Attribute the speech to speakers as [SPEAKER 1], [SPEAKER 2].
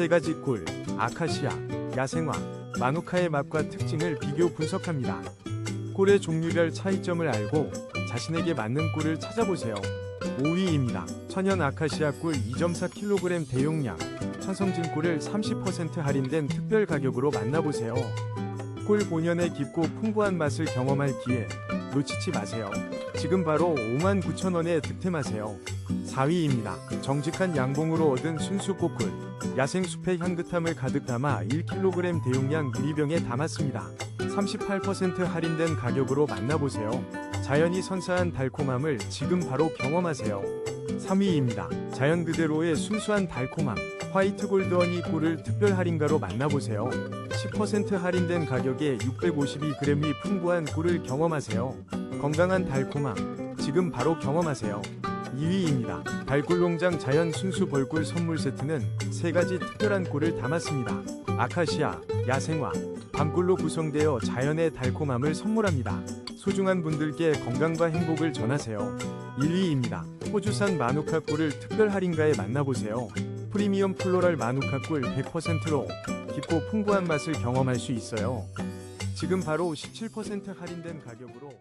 [SPEAKER 1] 세 가지 꿀, 아카시아, 야생화, 마누카의 맛과 특징을 비교 분석합니다. 꿀의 종류별 차이점을 알고 자신에게 맞는 꿀을 찾아보세요. 5위입니다. 천연 아카시아 꿀 2.4kg 대용량, 천성진 꿀을 30% 할인된 특별 가격으로 만나보세요. 꿀 본연의 깊고 풍부한 맛을 경험할 기회 놓치지 마세요. 지금 바로 59,000원에 득템하세요. 4위입니다. 정직한 양봉으로 얻은 순수 꽃꿀. 야생숲의 향긋함을 가득 담아 1kg 대용량 유리병에 담았습니다. 38% 할인된 가격으로 만나보세요. 자연이 선사한 달콤함을 지금 바로 경험하세요. 3위입니다. 자연 그대로의 순수한 달콤함. 화이트 골드 허니 꿀을 특별 할인가로 만나보세요. 10% 할인된 가격에 652g의 풍부한 꿀을 경험하세요. 건강한 달콤함. 지금 바로 경험하세요. 2위입니다. 달꿀농장 자연 순수 벌꿀 선물 세트는 세 가지 특별한 꿀을 담았습니다. 아카시아, 야생화, 밤꿀로 구성되어 자연의 달콤함을 선물합니다. 소중한 분들께 건강과 행복을 전하세요. 1위입니다. 호주산 마누카 꿀을 특별 할인가에 만나보세요. 프리미엄 플로럴 마누카 꿀 100%로 깊고 풍부한 맛을 경험할 수 있어요. 지금 바로 17% 할인된 가격으로